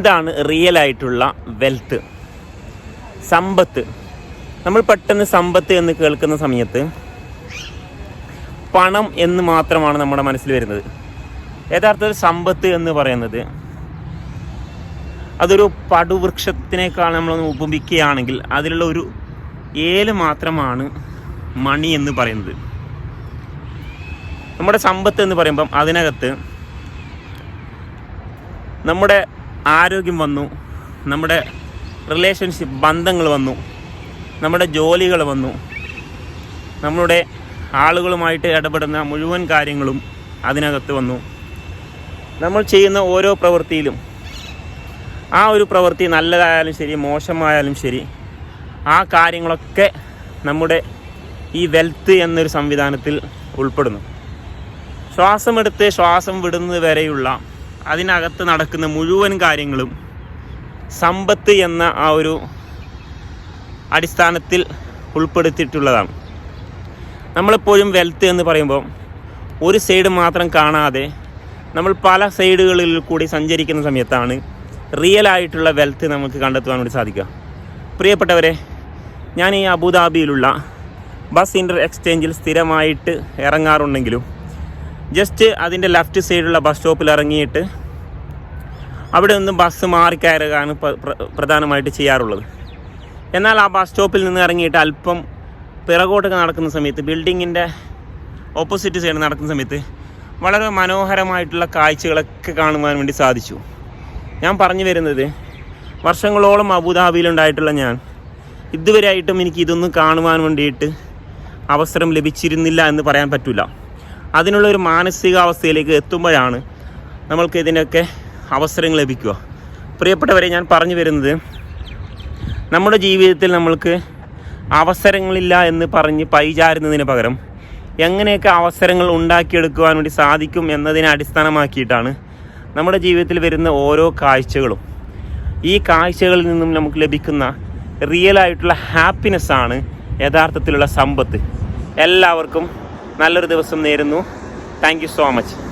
ഇതാണ് റിയൽ ആയിട്ടുള്ള വെൽത്ത് സമ്പത്ത്. നമ്മൾ പെട്ടെന്ന് സമ്പത്ത് എന്ന് കേൾക്കുന്ന സമയത്ത് പണം എന്ന് മാത്രമാണ് നമ്മുടെ മനസ്സിൽ വരുന്നത്. യഥാർത്ഥത്തിൽ സമ്പത്ത് എന്ന് പറയുന്നത് അതൊരു പടുവൃക്ഷത്തിനേക്കാൾ നമ്മളൊന്ന് ഉപമിക്കുകയാണെങ്കിൽ അതിലുള്ള ഒരു ഏൽ മാത്രമാണ് മണി എന്ന് പറയുന്നത്. നമ്മുടെ സമ്പത്ത് എന്ന് പറയുമ്പം അതിനകത്ത് നമ്മുടെ ആരോഗ്യം വന്നു നമ്മുടെ റിലേഷൻഷിപ്പ് ബന്ധങ്ങൾ വന്നു നമ്മുടെ ജോലികൾ വന്നു നമ്മളുടെ ആളുകളുമായിട്ട് ഇടപെടുന്ന മുഴുവൻ കാര്യങ്ങളും അതിനകത്ത് വന്നു. നമ്മൾ ചെയ്യുന്ന ഓരോ പ്രവൃത്തിയിലും ആ ഒരു പ്രവൃത്തി നല്ലതായാലും ശരി മോശമായാലും ശരി ആ കാര്യങ്ങളൊക്കെ നമ്മുടെ ഈ വെൽത്ത് എന്നൊരു സംവിധാനത്തിൽ ഉൾപ്പെടുന്നു. ശ്വാസമെടുത്ത് ശ്വാസം വിടുന്നത് വരെയുള്ള അതിനകത്ത് നടക്കുന്ന മുഴുവൻ കാര്യങ്ങളും സമ്പത്ത് എന്ന ആ ഒരു അടിസ്ഥാനത്തിൽ ഉൾപ്പെടുത്തിയിട്ടുള്ളതാണ്. നമ്മളെപ്പോഴും വെൽത്ത് എന്ന് പറയുമ്പോൾ ഒരു സൈഡ് മാത്രം കാണാതെ നമ്മൾ പല സൈഡുകളിൽ കൂടി സഞ്ചരിക്കുന്ന സമയത്താണ് റിയൽ ആയിട്ടുള്ള വെൽത്ത് നമുക്ക് കണ്ടെത്തുവാൻ വേണ്ടി സാധിക്കുക. പ്രിയപ്പെട്ടവരെ ഞാൻ ഈ അബുദാബിയിലുള്ള ബസ് ഇന്റർ എക്സ്ചേഞ്ചിൽ സ്ഥിരമായിട്ട് ഇറങ്ങാറുണ്ടെങ്കിലും ജസ്റ്റ് അതിന്റെ ലെഫ്റ്റ് സൈഡുള്ള ബസ് സ്റ്റോപ്പിൽ ഇറങ്ങിയിട്ട് അവിടെ നിന്ന് ബസ് മാറിക്കയറുകയാണ് പ്ര- പ്ര- പ്രധാനമായിട്ട് ചെയ്യാറുള്ളത്. എന്നാൽ ആ ബസ് സ്റ്റോപ്പിൽ നിന്ന് ഇറങ്ങിയിട്ട് അല്പം പിറകോട്ടൊക്കെ നടക്കുന്ന സമയത്ത് ബിൽഡിങ്ങിന്റെ ഓപ്പോസിറ്റ് സൈഡ് നടക്കുന്ന സമയത്ത് വളരെ മനോഹരമായിട്ടുള്ള കാഴ്ചകളൊക്കെ കാണുവാൻ വേണ്ടി സാധിച്ചു. ഞാൻ പറഞ്ഞു വരുന്നത് വർഷങ്ങളോളം അബുദാബിയിലുണ്ടായിട്ടുള്ള ഞാൻ ഇതുവരെയായിട്ടും എനിക്ക് ഇതൊന്നും കാണുവാൻ വേണ്ടിയിട്ട് അവസരം ലഭിച്ചിരുന്നില്ല എന്ന് പറയാൻ പറ്റില്ല അതിനുള്ള ഒരു മാനസികാവസ്ഥയിലേക്ക് എത്തുമ്പോഴാണ് നമ്മൾക്ക് ഇതിനൊക്കെ അവസരങ്ങൾ ലഭിക്കുക. പ്രിയപ്പെട്ടവരെ ഞാൻ പറഞ്ഞു വരുന്നത് നമ്മുടെ ജീവിതത്തിൽ നമ്മൾക്ക് അവസരങ്ങളില്ല എന്ന് പറഞ്ഞ് പൈചാരുന്നതിന് പകരം എങ്ങനെയൊക്കെ അവസരങ്ങൾ ഉണ്ടാക്കിയെടുക്കുവാൻ വേണ്ടി സാധിക്കും എന്നതിനെ അടിസ്ഥാനമാക്കിയിട്ടാണ് നമ്മുടെ ജീവിതത്തിൽ വരുന്ന ഓരോ കാഴ്ചകളും. ഈ കാഴ്ചകളിൽ നിന്നും നമുക്ക് ലഭിക്കുന്ന റിയൽ ആയിട്ടുള്ള ആണ് യഥാർത്ഥത്തിലുള്ള സമ്പത്ത്. എല്ലാവർക്കും നല്ലൊരു ദിവസം നേരുന്നു. Thank so much